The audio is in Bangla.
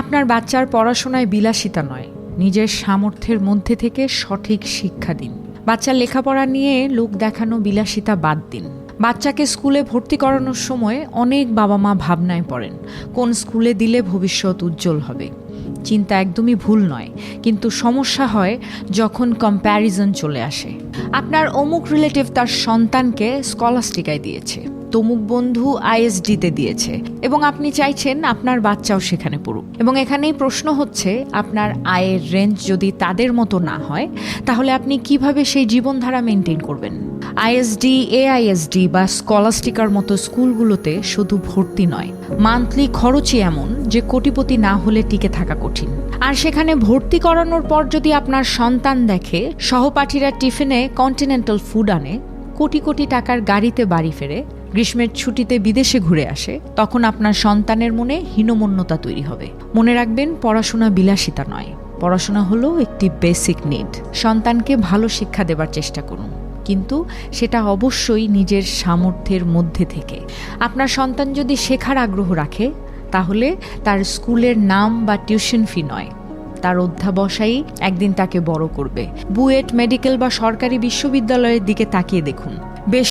আপনার বাচ্চার পড়াশোনায় বিলাসিতা নয়। নিজের সামর্থ্যের মধ্যে থেকে সঠিক শিক্ষা দিন। বাচ্চার লেখাপড়া নিয়ে লোক দেখানো বিলাসিতা বাদ দিন। বাচ্চাকে স্কুলে ভর্তি করানোর সময় অনেক বাবা মা ভাবনায় পড়েন, কোন স্কুলে দিলে ভবিষ্যৎ উজ্জ্বল হবে। চিন্তা একদমই ভুল নয়, কিন্তু সমস্যা হয় যখন কম্প্যারিজন চলে আসে। আপনার অমুক রিলেটিভ তার সন্তানকে স্কলাস্টিকায় দিয়েছে। তমুক বন্ধু আইএসডিতে দিয়েছে এবং আপনি চাইছেন আপনার বাচ্চাও সেখানে পড়ুক। এবং এখানেই প্রশ্ন হচ্ছে, আপনার আয়ের রেঞ্জ যদি তাদের মতো না হয়, তাহলে আপনি কীভাবে সেই জীবনধারা মেনটেন করবেন? আইএসডি, এআইএসডি বা স্কলাস্টিকার মতো স্কুলগুলোতে শুধু ভর্তি নয় মান্থলি খরচই এমন যে কোটিপতি না হলে টিকে থাকা কঠিন। আর সেখানে ভর্তি করানোর পর যদি আপনার সন্তান দেখে, সহপাঠীরা টিফিনে কন্টিনেন্টাল ফুড আনে, কোটি কোটি টাকার গাড়িতে বাড়ি ফেরে গ্রীষ্মের ছুটিতে বিদেশে ঘুরে আসে, তখন আপনার সন্তানের মনে হীনমন্যতা তৈরি হবে। মনে রাখবেন, পড়াশোনা বিলাসিতা নয়। পড়াশোনা হলো একটি বেসিক নিড সন্তানকে ভালো শিক্ষা দেবার চেষ্টা করুন। কিন্তু সেটা অবশ্যই নিজের সামর্থ্যের মধ্যে থেকে। আপনার সন্তান যদি শেখার আগ্রহ রাখে, তাহলে তার স্কুলের নাম বা টিউশন ফি নয়। তার অধ্যাবসায়ী একদিন তাকে বড় করবে। বুয়েট মেডিকেল বা সরকারি বিশ্ববিদ্যালয়ের দিকে তাকিয়ে দেখুন। বেশ